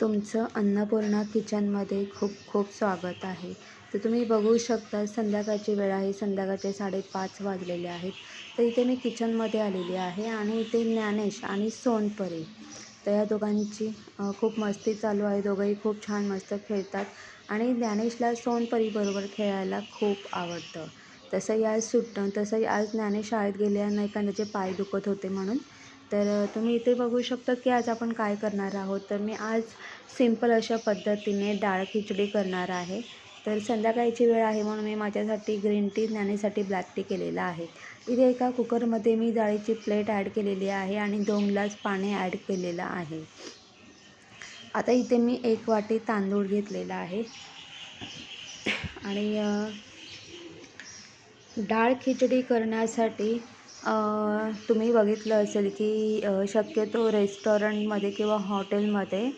तुमचं अन्नपूर्णा किचनमध्ये खूप खूप स्वागत आहे. तर तुम्ही बघू शकता संध्याकाळची वेळ आहे. संध्याकाळचे साडेपाच वाजलेले आहेत. तर इथे मी किचनमध्ये आलेली आहे आणि इथे ज्ञानेश आणि सोनपरी. तर या दोघांची खूप मस्ती चालू आहे. दोघंही खूप छान मस्त खेळतात आणि ज्ञानेशला सोनपरीबरोबर खेळायला खूप आवडतं. तसंही आज सुट तसंही आज ज्ञानेश शाळेत गेले नाही कारण त्याचे पाय दुखत होते म्हणून तर तुम्ही इथे बघू शकता की आज आपण काय करणार आहोत. तर मी आज सिंपल अशा पद्धतीने डाळ खिचडी करणार आहे. तर संध्याकाळची वेळ आहे म्हणून मी माझ्यासाठी ग्रीन टी ज्ञानेसाठी ब्लॅक टी केलेला आहे. इथे एका कुकरमध्ये मी डाळीची प्लेट ॲड केलेली आहे आणि दोन ग्लास पाणी ॲड केलेलं आहे. आता इथे मी एक वाटी तांदूळ घेतलेला आहे. आणि डाळ खिचडी करण्यासाठी तुम्ही बघितलं असेल की शक्यतो रेस्टॉरंटमध्ये किंवा हॉटेलमध्ये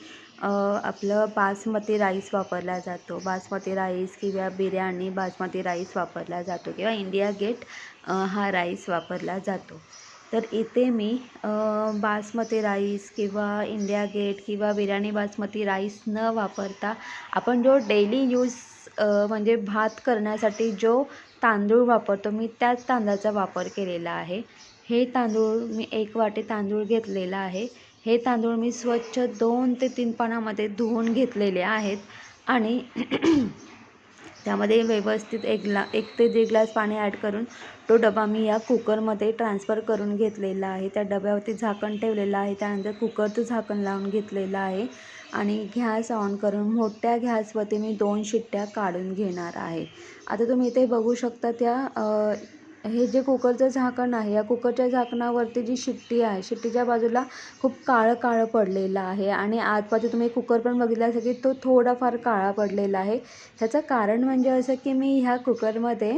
आपलं बासमती राईस वापरला जातो. बासमती राईस किंवा बिर्याणी बासमती राईस वापरला जातो किंवा इंडिया गेट हा राईस वापरला जातो. तर इथे मी बासमती राईस किंवा इंडिया गेट किंवा बिर्याणी बासमती राईस न वापरता आपण जो डेली यूज म्हणजे भात करण्यासाठी जो तांदूळ वापरतो. मी त्याच तांदळाचा वापर केलेला आहे. हे तांदूळ मी एक वाटी तांदूळ घेतलेला आहे. हे तांदूळ मी स्वच्छ दोन ते तीन पाण्यामध्ये धुवून घेतलेले आहेत. आणि त्यामध्ये व्यवस्थित एक ग्ला एक ते दीड ग्लास पाणी ॲड करून तो डबा मी या कुकरमध्ये ट्रान्सफर करून घेतलेला आहे. त्या डब्यावरती झाकण ठेवलेलं आहे. त्यानंतर कुकरचं झाकण लावून घेतलेलं आहे आणि गॅस ऑन करून मोठ्या गॅसवरती मी दोन शिट्ट्या काढून घेणार आहे. आता तुम्ही इथे बघू शकता त्या हे जे कुकरचं झाकण आहे या कुकरच्या झाकणावरती जी शिट्टी आहे शिट्टीच्या बाजूला खूप काळं काळं पडलेलं आहे आणि आतमध्ये तुम्ही कुकर पण बघितला असेल की तो थोडाफार काळा पडलेला आहे. ह्याचं कारण म्हणजे असं की मी ह्या कुकरमध्ये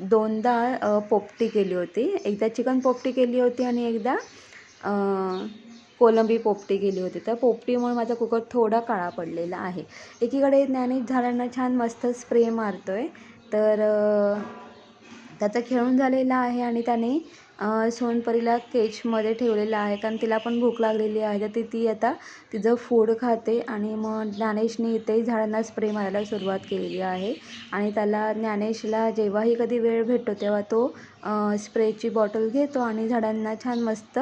दोनदा पोपटी केली होती. एकदा चिकन पोपटी केली होती आणि एकदा कोलंबी पोपटी केली होती. तर पोपटीमुळे माझा कुकर थोडा काळा पडलेला आहे. एकीकडे ज्ञानेश झाडांना छान मस्त स्प्रे मारतो आहे तर त्याचं खेळून झालेलं आहे आणि त्याने सोनपरीला केचमध्ये ठेवलेलं आहे. कारण तिला पण भूक लागलेली आहे. तर ती ती आता तिचं फूड खाते आणि मग ज्ञानेशने इथे झाडांना स्प्रे मारायला सुरुवात केलेली आहे. आणि त्याला ज्ञानेशला जेव्हाही कधी वेळ भेटतो तेव्हा तो स्प्रेची बॉटल घेतो आणि झाडांना छान मस्त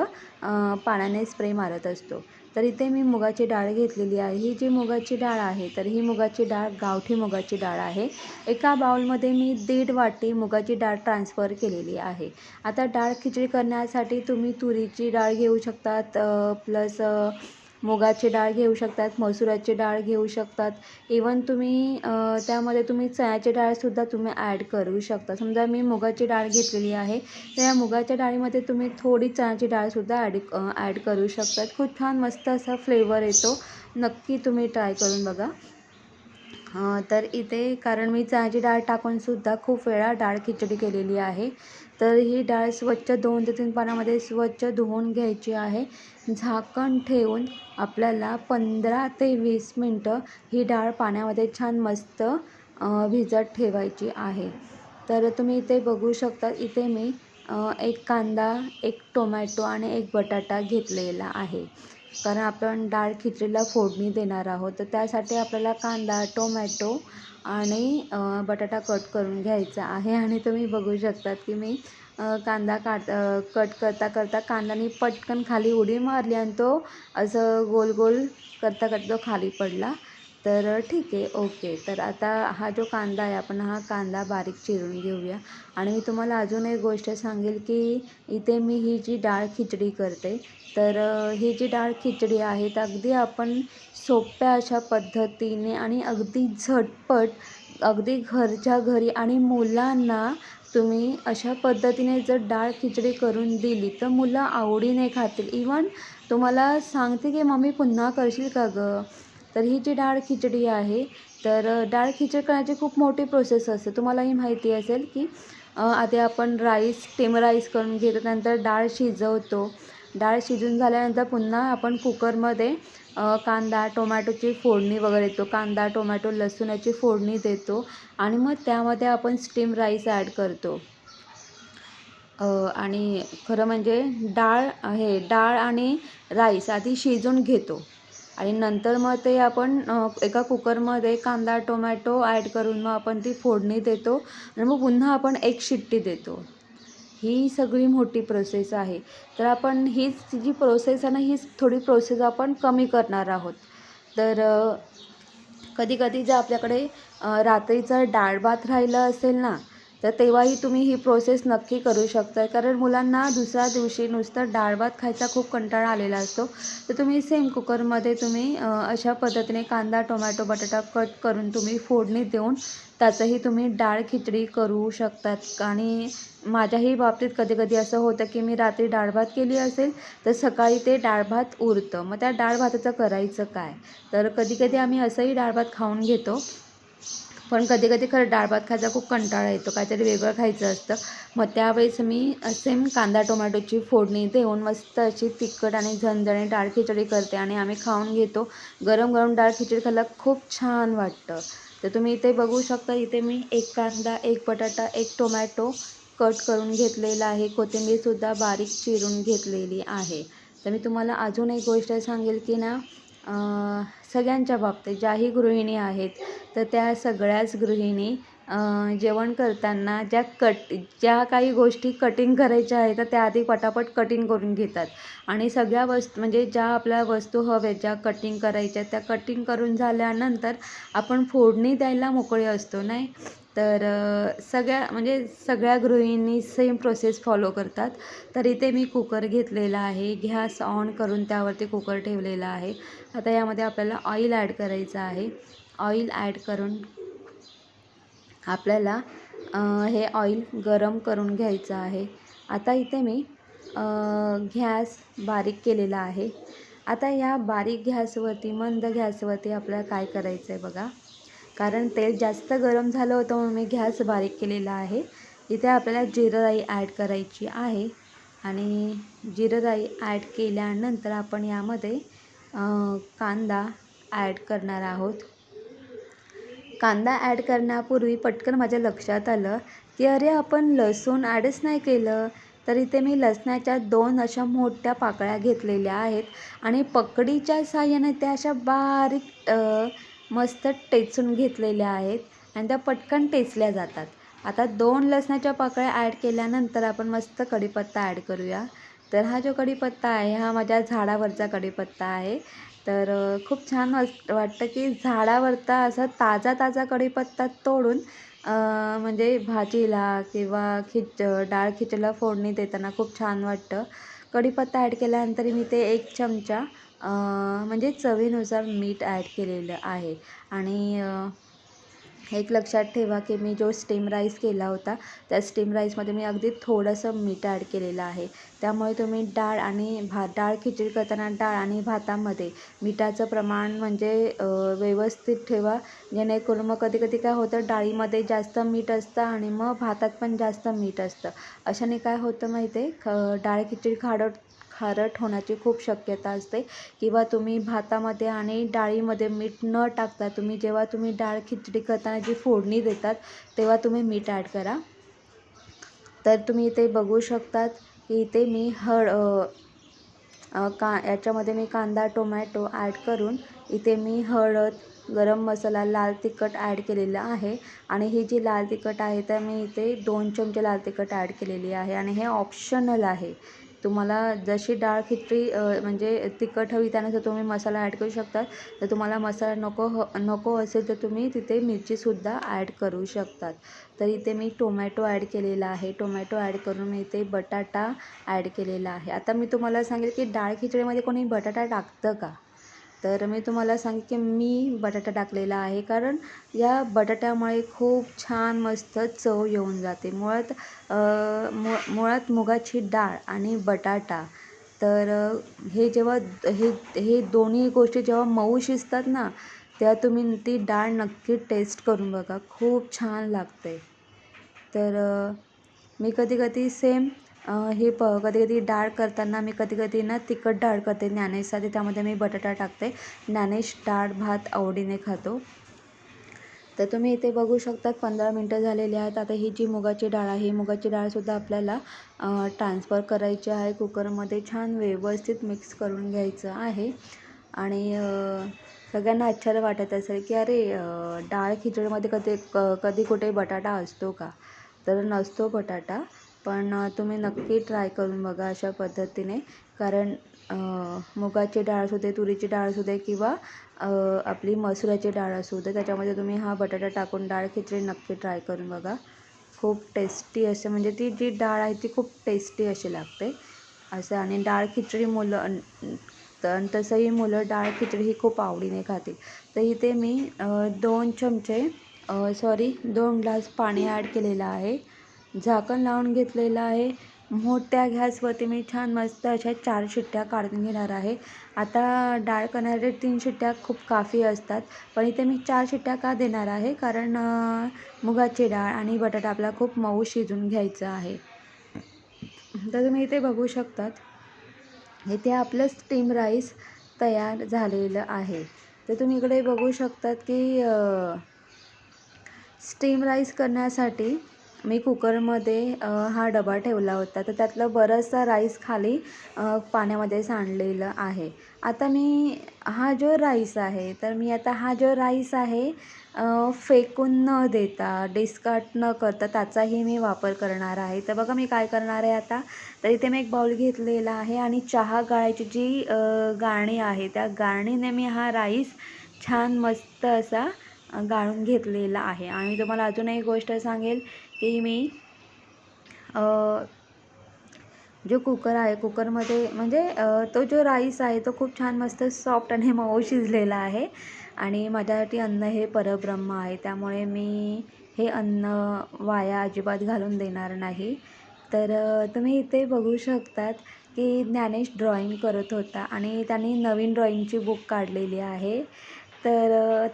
पाण्याने स्प्रे मारत असतो. तर इथे मी मुगाची डाळ घेतलेली आहे. ही जी मुगाची डाळ आहे तर ही मुगाची डाळ गावठी मुगाची डाळ आहे. एका बाउलमध्ये मी दीड वाटी मुगाची डाळ ट्रान्सफर केलेली आहे. आता डाळ खिचडी करण्यासाठी तुम्ही तुरीची डाळ घेऊ शकतात प्लस मुगाची डाळ घेऊ शकतात मसुराची डाळ घेऊ शकतात. इवन तुम्ही त्यामध्ये तुम्ही चण्याची डाळसुद्धा तुम्ही ॲड करू शकता. समजा मी मुगाची डाळ घेतलेली आहे तर या मुगाच्या डाळीमध्ये तुम्ही थोडी चण्याची डाळसुद्धा ॲड ॲड करू शकतात. खूप छान मस्त असा फ्लेवर येतो. नक्की तुम्ही ट्राय करून बघा. तर इथे कारण मी चण्याची डाळ टाकूनसुद्धा खूप वेळा डाळ खिचडी केलेली आहे. तर ही डाळ स्वच्छ दोन ते तीन पाण्यामध्ये स्वच्छ धुवून घ्यायची आहे. झाकण ठेवून आपल्याला पंधरा ते वीस मिनटं ही डाळ पाण्यामध्ये छान मस्त भिजत ठेवायची आहे. तर तुम्ही इथे बघू शकता इथे मी एक कांदा एक टोमॅटो आणि एक बटाटा घेतलेला आहे. कारण आपण डाळ खिचडीला फोडणी देणार आहोत. तर त्यासाठी आपल्याला कांदा टोमॅटो आणि बटाटा कट करून घ्यायचा आहे. आणि तुम्ही बघू शकतात की मी कांदा काट कट करता करता कांद्याने पटकन खाली उडी मारली आणि तो असं गोल गोल करता करता तो खाली पडला. तर ठीक आहे ओके. तर आता हा जो कांदा आहे आपण हा कांदा बारीक चिरून घेऊया. आणि मी तुम्हाला अजून एक गोष्ट सांगेल की इथे मी ही जी डाळ खिचडी करते तर ही जी डाळ खिचडी आहे तर अगदी आपण सोप्या अशा पद्धतीने आणि अगदी झटपट अगदी घरच्या घरी आणि मुलांना तुम्ही अशा पद्धतीने जर डाळ खिचडी करून दिली तर मुलं आवडीने खातील. इवन तुम्हाला सांगते की मम्मी पुन्हा करशील का गं? तर ही जी डाळ खिचडी आहे तर डाळ खिचडी करण्याची खूप मोठी प्रोसेस असते. तुम्हालाही माहिती असेल की आधी आपण राईस स्टीम राईस करून घेतो त्यानंतर डाळ शिजवतो. डाळ शिजून झाल्यानंतर पुन्हा आपण कुकरमध्ये कांदा टोमॅटोची फोडणी वगैरे देतो. कांदा टोमॅटो लसूण याची फोडणी देतो आणि मग त्यामध्ये आपण स्टीम राईस ॲड करतो. आणि खरं म्हणजे डाळ हे डाळ आणि राईस आधी शिजून घेतो. आणि नंतर मग ते आपण एका कुकरमध्ये कांदा टोमॅटो ॲड करून मग आपण ती फोडणी देतो आणि मग पुन्हा आपण एक शिट्टी देतो. ही सगळी मोठी प्रोसेस आहे. तर आपण हीच जी प्रोसेस आहे ना हीच थोडी प्रोसेस आपण कमी करणार आहोत. तर कधीकधी कधी कधी जर आपल्याकडे रात्रीचं डाळ भात राहिलं असेल ना तर तेव्हाही तुम्ही ही प्रोसेस नक्की करू शकता कारण मुलांना दुसऱ्या दिवशी नुसतं डाळ भात खायचा खूप कंटाळा आलेला असतो. तर तुम्ही सेम कुकरमध्ये तुम्ही अशा पद्धतीने कांदा टोमॅटो बटाटा कट करून तुम्ही फोडणी देऊन त्याचंही तुम्ही डाळ खिचडी करू शकतात. आणि माझ्याही बाबतीत कधी कधी असं होतं की मी रात्री डाळ भात केली असेल तर सकाळी ते डाळ भात उरतं. मग त्या डाळ भाताचं करायचं काय? तर कधी कधी आम्ही असंही डाळ भात खाऊन घेतो. पण कधी कधी खरं डाळ भात खायचा खूप कंटाळा येतो. काहीतरी वेगळं खायचं असतं. मग त्यावेळेस मी सेम कांदा टोमॅटोची फोडणी देऊन मस्त अशी तिखट आणि झणझणी डाळ खिचडी करते आणि आम्ही खाऊन घेतो. गरम गरम डाळ खिचडी खायला खूप छान वाटतं. तर तुम्ही इथे बघू शकता इथे मी एक कांदा एक बटाटा एक टोमॅटो कट करून घेतलेला आहे. कोथिंबीरसुद्धा बारीक चिरून घेतलेली आहे. तर मी तुम्हाला अजून एक गोष्ट सांगेल की ना सगळ्यांच्या बाबतीत ज्याही गृहिणी आहेत तर त्या सगळ्याच गृहिणी जेवण करताना ज्या कट ज्या काही गोष्टी कटिंग करायच्या आहेत तर त्या आधी पटापट कटिंग करून घेतात. आणि सगळ्या वस्तू म्हणजे ज्या आपल्या वस्तू हव्यात ज्या कटिंग करायच्या त्या कटिंग करून झाल्यानंतर आपण फोडणी द्यायला मोकळे असतो नाही? तर सगळ्या म्हणजे सगळ्या गृहिणी सेम प्रोसेस फॉलो करतात. तर इथे मी कुकर घेतलेला आहे. गॅस ऑन करून त्यावरती कुकर ठेवलेला आहे. आता यामध्ये आपल्याला ऑइल ॲड करायचं आहे. ऑइल ॲड करून आपल्याला हे ऑइल गरम करून घ्यायचं आहे. आता इथे मी गॅस बारीक केलेला आहे. आता या बारीक गॅसवरती मंद गॅसवरती आपल्याला काय करायचं आहे बघा. कारण तेल जास्त गरम झालं होतं म्हणून मी गॅस बारीक केलेला आहे. इथे आपल्याला जिरं राई ॲड करायची आहे. आणि जिरं राई ॲड केल्यानंतर आपण यामध्ये कांदा ॲड करणार आहोत. कांदा ॲड करण्यापूर्वी पटकन माझ्या लक्षात आलं की अरे आपण लसूण ॲडच नाही केलं. तर इथे मी लसणाच्या दोन अशा मोठ्या पाकळ्या घेतलेल्या आहेत. आणि पकडीच्या साह्याने त्या अशा बारीक मस्त टेचून घेतलेल्या आहेत आणि त्या पटकन टेचल्या जातात. आता दोन लसणाच्या पाकळ्या ॲड केल्यानंतर आपण मस्त कढीपत्ता ॲड करूया. तर हा जो कढीपत्ता आहे हा माझ्या झाडावरचा कढीपत्ता आहे. तर खूप छान वाटतं की झाडावरचा असा ताजा ताजा कढीपत्ता तोडून म्हणजे भाजीला किंवा खिच डाळ खिचडीला फोडणी देताना खूप छान वाटतं. कढीपत्ता ॲड केल्यानंतर मी ते एक चमचा म्हणजे चवीनुसार मीठ ॲड केलेलं आहे. आणि एक लक्षात ठेवा की मी जो स्टीम राईस केला होता त्या स्टीम राईसमध्ये मी अगदी थोडंसं मीठ ॲड केलेलं आहे. त्यामुळे तुम्ही डाळ आणि भात डाळ खिचडी करताना डाळ आणि भातामध्ये मिठाचं प्रमाण म्हणजे व्यवस्थित ठेवा. जेणेकरून मग कधी कधी काय होतं डाळीमध्ये जास्त मीठ असतं आणि मग भातात पण जास्त मीठ असतं. अशाने काय होतं माहिती आहे ख डाळ खिचडी खारट खारट होण्याची खूप शक्यता असते. किंवा तुम्ही भातामध्ये आणि डाळीमध्ये मीठ न टाकता तुम्ही जेव्हा तुम्ही डाळ खिचडी करताना जी फोडणी देतात तेव्हा तुम्ही मीठ ॲड करा. तर तुम्ही इथे बघू शकतात की इथे मी हळ का याच्यामध्ये मी कांदा टोमॅटो ॲड करून इथे मी हळद गरम मसाला लाल तिखट ॲड केलेलं आहे. आणि ही जी लाल तिखट आहे तर मी इथे दोन चमचे लाल तिखट ॲड केलेली आहे. आणि हे ऑप्शनल आहे. तुम्हाला जशी डाळ खिचडी म्हणजे तिखट हवी त्यानुसार तुम्ही मसाला ॲड करू शकता तर तुम्हाला मसाला नको ह नको असेल तर तुम्ही तिथे मिरचीसुद्धा ॲड करू शकतात. तर इथे मी टोमॅटो ॲड केलेला आहे. टोमॅटो ॲड करून मी इथे बटाटा ॲड केलेला आहे. आता मी तुम्हाला सांगेल की डाळ खिचडीमध्ये कोणी बटाटा टाकतं का? तर मी तुम्हाला सांगते की मी बटाटा टाकलेला आहे. कारण या बटाट्यामुळे खूप छान मस्त चव येऊन जाते. मुळात मु मुळात मुगाची डाळ आणि बटाटा. तर हे जेव्हा हे हे दोन्ही गोष्टी जेव्हा मऊ शिजतात ना तेव्हा तुम्ही ती डाळ नक्की टेस्ट करून बघा. खूप छान लागते. तर मी कधी कधी सेम हे प कधी कधी डाळ करताना मी कधी कधी ना तिखट डाळ करते ज्ञानेशसाठी त्यामध्ये मी बटाटा टाकते. ज्ञानेश डाळ भात आवडीने खातो. तर तुम्ही इथे बघू शकतात पंधरा मिनटं झालेली आहेत. आता ही जी मुगाची डाळ आहे ही मुगाची डाळसुद्धा आपल्याला ट्रान्सफर करायची आहे. कुकरमध्ये छान व्यवस्थित मिक्स करून घ्यायचं आहे. आणि सगळ्यांना आश्चर्य वाटत असेल की अरे डाळ खिचडीमध्ये कधी क कधी कुठे बटाटा असतो का? तर नसतो बटाटा. पण तुम्ही नक्की ट्राय करून बघा अशा पद्धतीने. कारण मुगाची डाळ असू दे तुरीची डाळ असू दे किंवा आपली मसुराची डाळ असू दे त्याच्यामध्ये तुम्ही हा बटाटा टाकून डाळ खिचडी नक्की ट्राय करून बघा. खूप टेस्टी असे म्हणजे ती जी डाळ आहे ती खूप टेस्टी अशी लागते. असं आणि डाळ खिचडी मुलं अन- तर तसंही मुलं डाळ खिचडी ही खूप आवडीने खातील. तर इथे मी दोन चमचे सॉरी दोन ग्लास पाणी ॲड केलेलं आहे. झाकण लावून घेतलेलं आहे. मोठ्या गॅसवरती मी छान मस्त अशा चार शिट्ट्या काढून घेणार आहे. आता डाळ करणारे तीन शिट्ट्या खूप काफी असतात. पण इथे मी चार शिट्ट्या का देणार आहे? कारण मुगाची डाळ आणि बटाटा आपला खूप मऊ शिजून घ्यायचं आहे. तर तुम्ही इथे बघू शकतात. इथे आपलं स्टीम राईस तयार झालेलं आहे. तर तुम्ही इकडे बघू शकतात की स्टीम राईस करण्यासाठी मी कुकरमध्ये हा डबा ठेवला होता. तर त्यातलं बरंचसा राईस खाली पाण्यामध्ये सांडलेलं आहे. आता मी हा जो राईस आहे तर मी आता हा जो राईस आहे फेकून न देता डिस्कट न करता त्याचाही मी वापर करणार आहे. तर बघा मी काय करणार आहे आता? तर इथे मी एक बाउल घेतलेला आहे आणि चहा गाळायची जी गाणी आहे त्या गाणीने मी हा राईस छान मस्त असा गाळून घेतलेला आहे. आणि तुम्हाला अजून एक गोष्ट सांगेल की मी जो कुकर आहे कुकरमध्ये म्हणजे तो जो राईस आहे तो खूप छान मस्त सॉफ्ट आणि मऊ शिजलेला आहे. आणि माझ्यासाठी अन्न हे परब्रह्म आहे. त्यामुळे मी हे अन्न वाया अजिबात घालून देणार नाही. तर तुम्ही इथे बघू शकतात की ज्ञानेश ड्रॉईंग करत होता आणि त्यांनी नवीन ड्रॉईंगची बुक काढलेली आहे. तर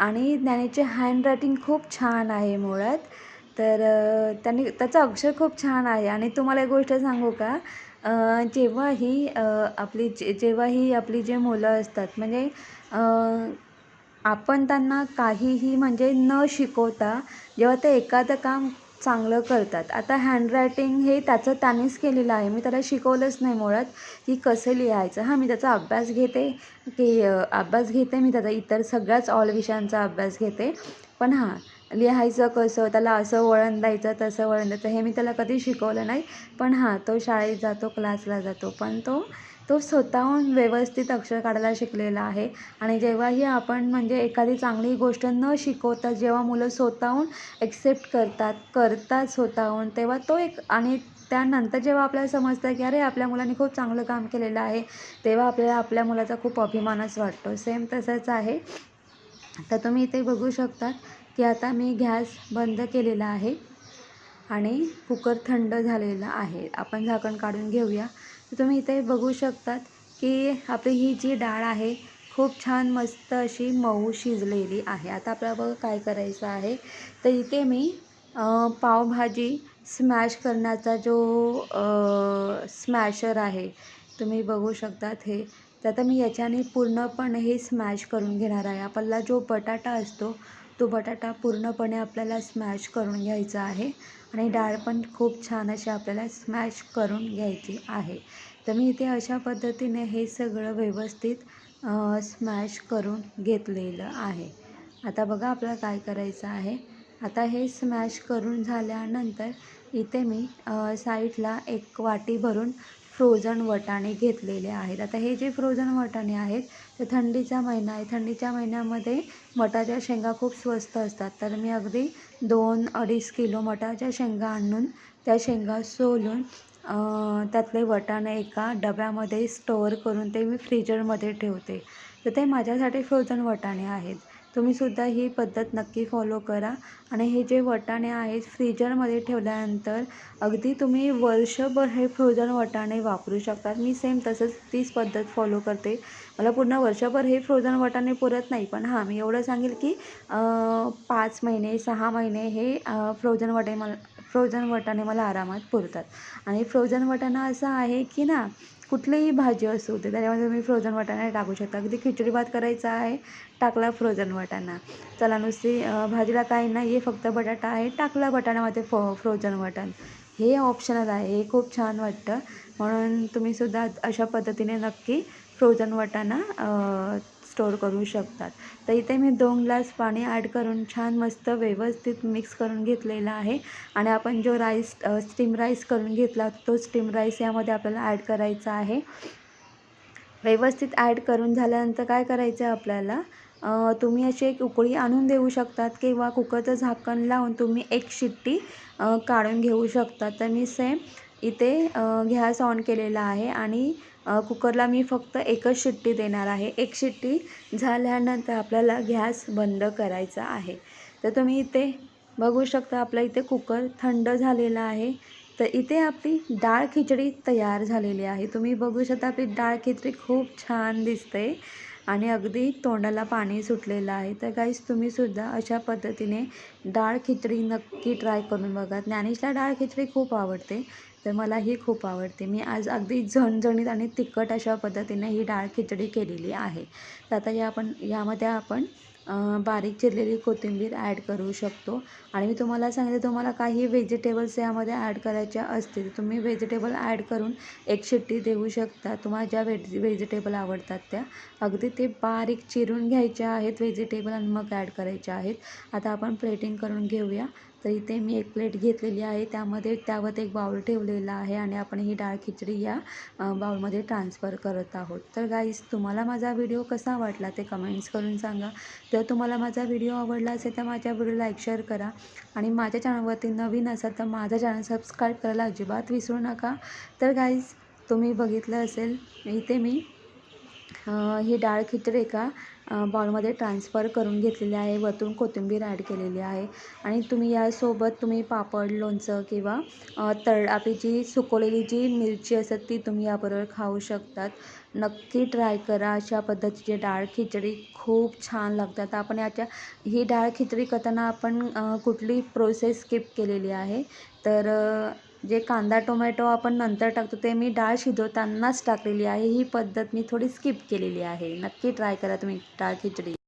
आणि ज्ञानेशचे हँडरायटिंग खूप छान आहे मुळात. तर त्यांनी त्याचं अक्षर खूप छान आहे. आणि तुम्हाला एक गोष्ट सांगू का? जेव्हा जेव्हाही आपली जे जेव्हा ही आपली जे मुलं असतात म्हणजे आपण त्यांना काहीही म्हणजे न शिकवता जेव्हा ते एखादं काम चांगलं करतात. आता हँडरायटिंग हे त्याचं त्यानेच केलेलं आहे. मी त्याला शिकवलंच नाही मुळात की कसं लिहायचं. हां मी त्याचा अभ्यास घेते की अभ्यास घेते मी त्याचा. इतर सगळ्याच ऑल विषयांचा अभ्यास घेते. पण हां लिहायचं कसं त्याला असं वळण द्यायचं तसं वळण द्यायचं हे मी त्याला कधी शिकवलं नाही. पण हां तो शाळेत जातो क्लासला जातो. पण तो तो स्वतःहून व्यवस्थित अक्षर काढायला शिकलेला आहे. आणि जेव्हाही आपण म्हणजे एखादी चांगली गोष्ट न शिकवता जेव्हा मुलं स्वतःहून एक्सेप्ट करतात करतात स्वतःहून तेव्हा तो एक आणि त्यानंतर जेव्हा आपल्याला समजतं की अरे आपल्या मुलांनी खूप चांगलं काम केलेलं आहे तेव्हा आपल्याला आपल्या मुलाचा खूप अभिमानच वाटतो. सेम तसंच आहे. तर तुम्ही इथे बघू शकतात की आता मी गॅस बंद केलेला आहे आणि कुकर थंड झालेला आहे. आपण झाकण काढून घेऊया. तर तुम्ही इथे बघू शकतात की आपली ही जी डाळ आहे खूप छान मस्त अशी मऊ शिजलेली आहे. आता आपल्याला बघ काय करायचं आहे. तर इथे मी पावभाजी स्मॅश करण्याचा जो स्मॅशर आहे तुम्ही बघू शकतात हे. तर आता मी याच्याने पूर्णपणे हे स्मॅश करून घेणार आहे. आपला जो बटाटा असतो तो बटाटा पूर्णपणे आपल्याला स्मॅश करून घ्यायचा आहे आणि डाळ पण खूप छान अशी आपल्याला स्मॅश करून घ्यायची आहे. तर मी इथे अशा पद्धतीने हे सगळं व्यवस्थित स्मॅश करून घेतलेलं आहे. आता बघा आपल्याला काय करायचं आहे. आता हे स्मॅश करून झाल्यानंतर इथे मी साईडला एक वाटी भरून फ्रोझन वटाणे घेतलेले आहेत. आता हे जे फ्रोझन वटाणे आहेत ते थंडीचा महिना आहे. थंडीच्या महिन्यामध्ये मटाच्या शेंगा खूप स्वस्त असतात. तर मी अगदी दोन अडीच किलो मटाच्या शेंगा आणून त्या शेंगा सोलून त्यातले वटाणे एका डब्यामध्ये स्टोअर करून ते मी फ्रीजरमध्ये ठेवते. तर ते माझ्यासाठी फ्रोझन वटाणे आहेत. तुम्हीसुद्धा ही पद्धत नक्की फॉलो करा. आणि हे जे वटाणे आहेत फ्रीजरमध्ये ठेवल्यानंतर अगदी तुम्ही वर्षभर हे फ्रोझन वटाणे वापरू शकतात. मी सेम तसंच तीच पद्धत फॉलो करते. मला पूर्ण वर्षभर हे फ्रोझन वटाणे पुरत नाही. पण हां मी एवढं सांगेल की पाच महिने सहा महिने हे फ्रोझन वटाणे मला फ्रोझन वटाणे मला आरामात पुरतात. आणि फ्रोझन वटाणा असा आहे की ना कुठलीही भाजी असू दे त्याच्यामध्ये तुम्ही फ्रोझन वाटाणा टाकू शकता. अगदी खिचडी भात करायचा आहे टाकला फ्रोझन वटाणा. चला नुसती भाजीला काही नाही आहे फक्त बटाटा आहे टाकला बटाण्यामध्ये फ फ्रोझन वटाण. हे ऑप्शनल आहे हे खूप छान वाटतं. म्हणून तुम्हीसुद्धा अशा पद्धतीने नक्की फ्रोझन वाटाणा स्टोअर करू शकतात. तर इथे मी दोन ग्लास पाणी ॲड करून छान मस्त व्यवस्थित मिक्स करून घेतलेला आहे. आणि आपण जो राईस स्टीम राईस करून घेतला तो स्टीम राईस यामध्ये आपल्याला ॲड करायचा आहे. व्यवस्थित ॲड करून झाल्यानंतर काय करायचं आहे आपल्याला? तुम्ही अशी एक उकळी आणून देऊ शकतात किंवा कुकरचं झाकण लावून तुम्ही एक शिट्टी काढून घेऊ शकता तर मी सेम इथे गॅस ऑन केलेला आहे आणि कुकरला मी फक्त एकच शिट्टी देणार आहे. एक शिट्टी झाल्यानंतर आपल्याला गॅस बंद करायचा आहे. तर तुम्ही इथे बघू शकता आपला इथे कुकर थंड झालेला आहे. तर इथे आपली डाळ खिचडी तयार झालेली आहे. तुम्ही बघू शकता आपली डाळ खिचडी खूप छान दिसते आणि अगदी तोंडाला पाणी सुटलेलं आहे. तर गाईस तुम्हीसुद्धा अशा पद्धतीने डाळ खिचडी नक्की ट्राय करून बघा. ज्ञानेशला डाळ खिचडी खूप आवडते. तर मला ही खूप आवडते. मी आज अगदी झणझणीत आणि तिखट अशा पद्धतीने ही डाळ खिचडी केलेली आहे. तर आता या आपण यामध्ये आपण बारीक चिरलेली कोथिंबीर ॲड करू शकतो. आणि मी तुम्हाला सांगितलं तुम्हाला काही व्हेजिटेबल्स यामध्ये ॲड करायच्या असतील तुम्ही व्हेजिटेबल ॲड करून एक शिट्टी देऊ शकता. तुम्हाला ज्या व्हेज व्हेजिटेबल आवडतात त्या. अगदी ते बारीक चिरून घ्यायच्या आहेत व्हेजिटेबल आणि मग ॲड करायच्या आहेत. आता आपण प्लेटिंग करून घेऊया. तर इथे मी एक प्लेट घेतलेली आहे. त्यामध्ये त्यावर एक बाउल ठेवलेला आहे आणि आपण ही डाळ खिचडी या बाउलमध्ये ट्रान्सफर करत आहोत. तर गाईज तुम्हाला माझा व्हिडिओ कसा वाटला ते कमेंट्स करून सांगा. जर तुम्हाला माझा व्हिडिओ आवडला असेल तर माझ्या व्हिडिओ लाईक शेअर करा. आणि माझ्या चॅनलवरती नवीन असाल तर माझा चॅनल सबस्क्राईब करायला अजिबात विसरू नका. तर गाईज तुम्ही बघितलं असेल इथे मी ही डाळ खिचडी एका बॉलमध्ये ट्रान्स्फर ट्रान्सफर करून घेतलेली आहे. वरतून कोथिंबीर ॲड केलेली आहे. आणि तुम्ही यासोबत तुम्ही पापड लोणचं किंवा तळ आपली जी सुकवलेली जी मिरची असते ती तुम्ही याबरोबर खाऊ शकतात. नक्की ट्राय करा. अशा पद्धतीची डाळ खिचडी खूप छान लागतात आपण याच्या ही डाळ खिचडी करताना आपण कुठली प्रोसेस स्किप केलेली आहे? तर जे कांदा टोमॅटो आपण नंतर टाकतो ते मी डाळ शिजवतानाच टाकलेली आहे. ही पद्धत मी थोडी स्किप केलेली आहे. नक्की ट्राय करा तुम्ही डाळ खिचडी.